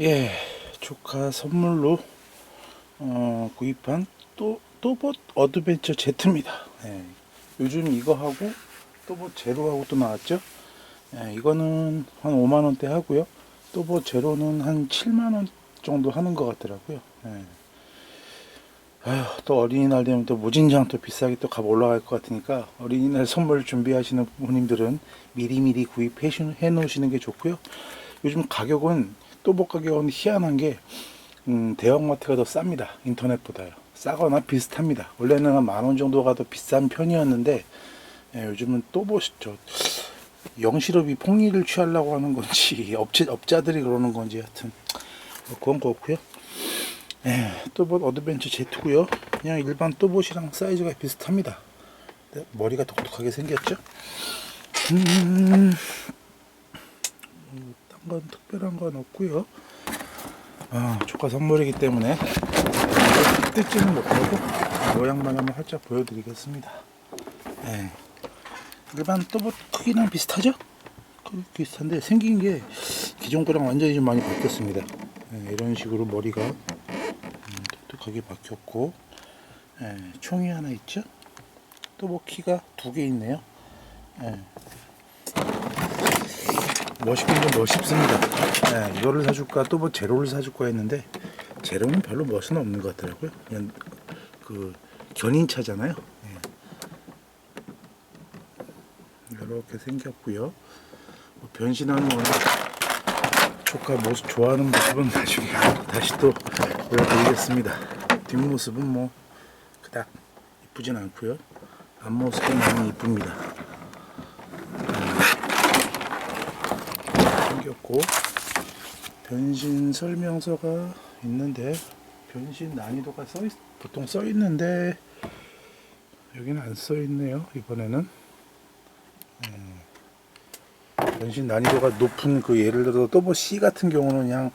예, 조카 선물로 어, 구입한 또 또봇 어드벤처 Z입니다. 예, 요즘 이거 하고 또봇 제로 하고 또 나왔죠. 예, 이거는 한 5만 원대 하고요. 또봇 제로는 한 7만 원 정도 하는 것 같더라고요. 예. 아휴, 또 어린이날 되면 또 무진장 또 비싸게 또 값 올라갈 것 같으니까 어린이날 선물 준비하시는 부모님들은 미리미리 구입해 놓으시는 게 좋고요. 요즘 가격은 또봇 가격은 희한한 게 음, 대형마트가 더 쌉니다. 인터넷보다요. 싸거나 비슷합니다. 원래는 한 만 원 정도가 더 비싼 편이었는데 예, 요즘은 또봇 저 영실업이 폭리를 취하려고 하는 건지 업체 업자들이 그러는 건지 하여튼 뭐 그건 그렇고요. 예, 또봇 어드벤처 Z2고요. 그냥 일반 또봇이랑 사이즈가 비슷합니다. 네, 머리가 독특하게 생겼죠? 음, 딴 건 특별한 건 없고요. 아, 조카 선물이기 때문에 뜯지는 못하고 모양만 한번 살짝 보여드리겠습니다. 예. 일반 또봇 크기랑 비슷하죠? 크기 비슷한데 생긴 게 기존 거랑 완전히 좀 많이 바뀌었습니다. 예, 이런 식으로 머리가 음, 독특하게 바뀌었고 예, 총이 하나 있죠? 또뭐 키가 두 개 있네요. 예. 멋있긴 좀 멋있습니다. 예, 이거를 사줄까 또 뭐 제로를 사줄까 했는데 제로는 별로 멋은 없는 것 같더라고요. 그냥 그 견인차잖아요. 예. 이렇게 생겼고요. 뭐 변신하는 거는 조카 모습 좋아하는 모습은 나중에 다시 또 보여드리겠습니다. 뒷모습은 뭐 그닥 이쁘진 않고요. 앞모습은 많이 이쁩니다. 생겼고 변신 설명서가 있는데 변신 난이도가 써 있, 보통 써 있는데 여기는 안 써 있네요. 이번에는 음, 변신 난이도가 높은 그 예를 들어 또뭐 C 같은 경우는 그냥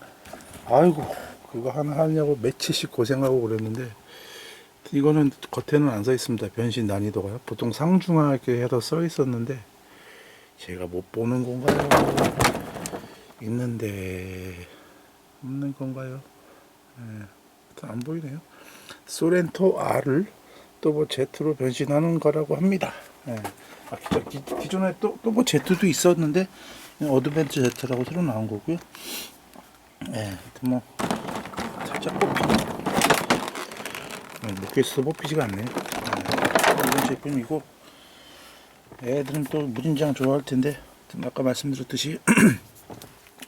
아이고 그거 하나 하려고 며칠씩 고생하고 그랬는데 이거는 겉에는 안 써 있습니다. 변신 난이도가 보통 상중하게 해서 써 있었는데 제가 못 보는 건가요? 있는데 없는 건가요? 예, 안 보이네요. 소렌토 R을 또 뭐 Z로 변신하는 거라고 합니다. 예. 아, 기, 기, 기존에 또 또 뭐 Z도 있었는데 어드벤처 Z라고 새로 나온 거고요. 예, 뭐 살짝 뽑히네. 묶여있어서 뽑히지가 않네요. 예, 이런 제품이고 애들은 또 무진장 좋아할 텐데 아까 말씀드렸듯이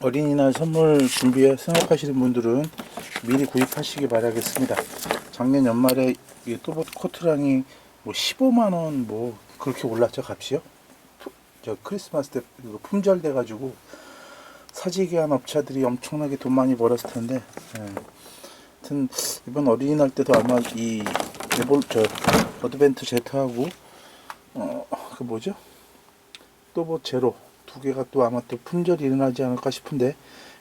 어린이날 선물 준비해 생각하시는 분들은 미리 구입하시기 바라겠습니다. 작년 연말에 이 또봇 코트랑이 뭐 15만 원 뭐 그렇게 올랐죠 값이요. 푸- 저 크리스마스 때 품절돼 가지고 사재기한 업체들이 엄청나게 돈 많이 벌었을 텐데. 예. 하여튼 이번 어린이날 때도 아마 이 레볼 저 어드벤트 제트하고 어 그 뭐죠? 또뭐 제로 두 개가 또 아마 또 품절이 일어나지 않을까 싶은데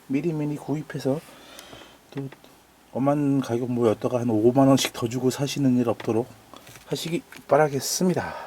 미리 미리 구입해서 또 엄한 가격 모였다가 한 5만 원씩 더 주고 사시는 일 없도록 하시기 바라겠습니다.